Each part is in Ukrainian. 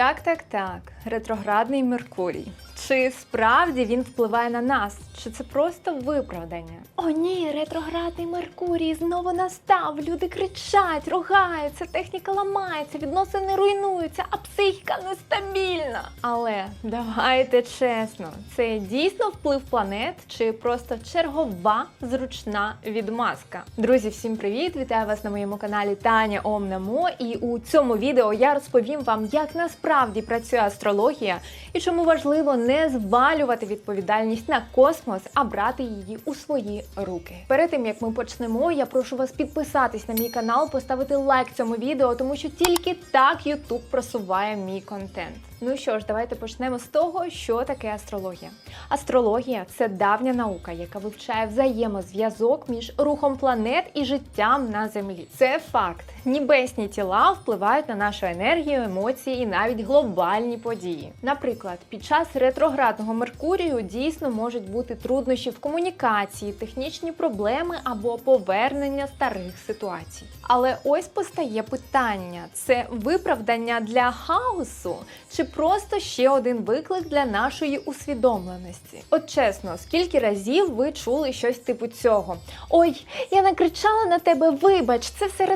Так, так, так. Ретроградний Меркурій. Чи справді він впливає на нас? Чи це просто виправдання? О, ні, ретроградний Меркурій знову настав. Люди кричать, ругаються, техніка ламається, відносини руйнуються, а психіка нестабільна. Але давайте чесно, це дійсно вплив планет чи просто чергова зручна відмазка? Друзі, всім привіт! Вітаю вас на моєму каналі Таня Омнамо. І у цьому відео я розповім вам, як насправді працює астрологія і чому важливо не звалювати відповідальність на космос, а брати її у свої руки. Перед тим як ми почнемо, я прошу вас підписатись на мій канал, поставити лайк цьому відео, тому що тільки так YouTube просуває мій контент. Ну що ж, давайте почнемо з того, що таке астрологія. Астрологія це давня наука, яка вивчає взаємозв'язок між рухом планет і життям на землі. Це факт. Небесні тіла впливають на нашу енергію, емоції і навіть глобальні події. Наприклад, під час ретроградного Меркурію дійсно можуть бути труднощі в комунікації, технічні проблеми або повернення старих ситуацій. Але ось постає питання: це виправдання для хаосу чи просто ще один виклик для нашої усвідомленості? От чесно, скільки разів ви чули щось типу цього? Ой, я накричала на тебе, вибач, це все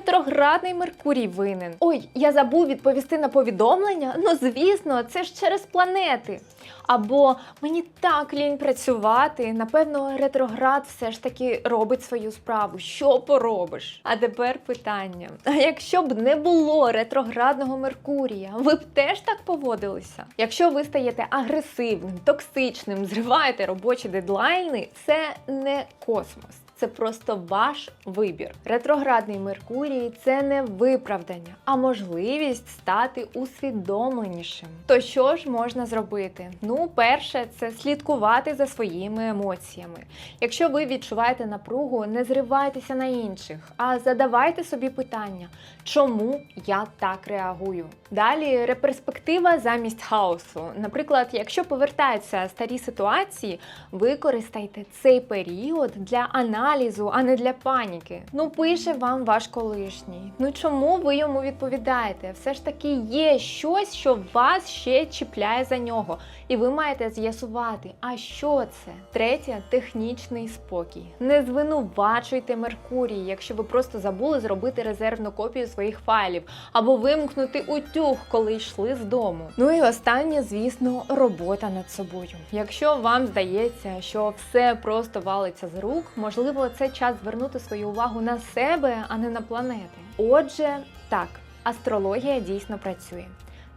ретроградний Меркурій винен. Ой, я забув відповісти на повідомлення. Ну звісно, це ж через планети. Або мені так лінь працювати. Напевно, ретроград все ж таки робить свою справу. Що поробиш? А тепер питання: а якщо б не було ретроградного Меркурія, ви б теж так поводилися? Якщо ви стаєте агресивним, токсичним, зриваєте робочі дедлайни, це не космос. Це просто ваш вибір. Ретроградний Меркурій це не виправдання, а можливість стати усвідомленішим. То що ж можна зробити? Ну, перше, це слідкувати за своїми емоціями. Якщо ви відчуваєте напругу, не зривайтеся на інших, а задавайте собі питання, чому я так реагую. Далі реперспектива замість хаосу. Наприклад, якщо повертаються старі ситуації, використайте цей період для аналізу, а не для паніки. Ну, пише вам ваш колишній. Ну чому ви йому відповідаєте? Все ж таки є щось, що вас ще чіпляє за нього, і ви маєте з'ясувати, а що це? Третє технічний спокій. Не звинувачуйте Меркурій, якщо ви просто забули зробити резервну копію своїх файлів або вимкнути утюг, коли йшли з дому. Ну і останнє, звісно, робота над собою. Якщо вам здається, що все просто валиться з рук, можливо, це час звернути свою увагу на себе, а не на планети. Отже, так, астрологія дійсно працює.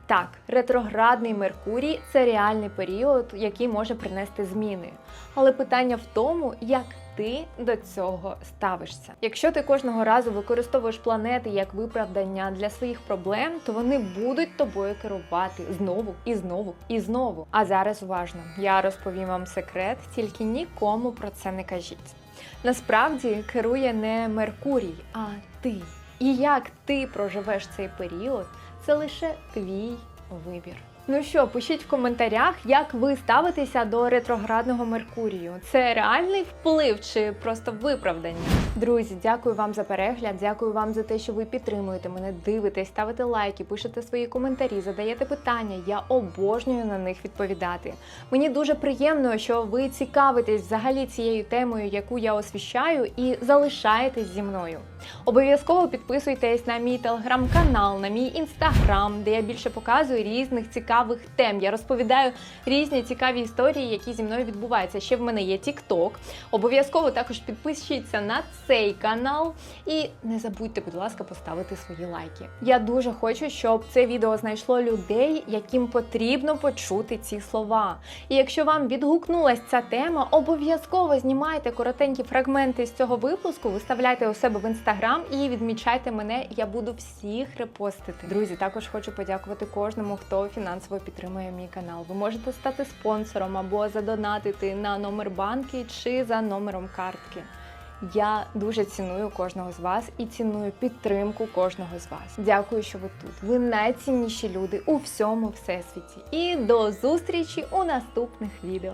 Так, ретроградний Меркурій це реальний період, який може принести зміни. Але питання в тому, як ти до цього ставишся. Якщо ти кожного разу використовуєш планети як виправдання для своїх проблем, то вони будуть тобою керувати знову і знову і знову. А зараз уважно, я розповім вам секрет, тільки нікому про це не кажіть. Насправді керує не Меркурій, а ти. І як ти проживеш цей період, це лише твій вибір. Ну що, пишіть в коментарях, як ви ставитеся до ретроградного Меркурію. Це реальний вплив чи просто виправдання? Друзі, дякую вам за перегляд. Дякую вам за те, що ви підтримуєте мене, дивитесь, ставите лайки, пишете свої коментарі, задаєте питання. Я обожнюю на них відповідати. Мені дуже приємно, що ви цікавитесь взагалі цією темою, яку я освіщаю, і залишаєтесь зі мною. Обов'язково підписуйтесь на мій телеграм-канал, на мій інстаграм, де я більше показую різних цікавих тем. Я розповідаю різні цікаві історії, які зі мною відбуваються. Ще в мене є TikTok. Обов'язково також підпишіться на цей канал і не забудьте, будь ласка, поставити свої лайки. Я дуже хочу, щоб це відео знайшло людей, яким потрібно почути ці слова. І якщо вам відгукнулася ця тема, обов'язково знімайте коротенькі фрагменти з цього випуску, виставляйте у себе в інстаграм і відмічайте мене. Я буду всіх репостити. Друзі, також хочу подякувати кожному, хто фінансово підтримує мій канал. Ви можете стати спонсором або задонатити на номер банки чи за номером картки. Я дуже ціную кожного з вас і ціную підтримку кожного з вас. Дякую, що ви тут. Ви найцінніші люди у всьому всесвіті. І до зустрічі у наступних відео.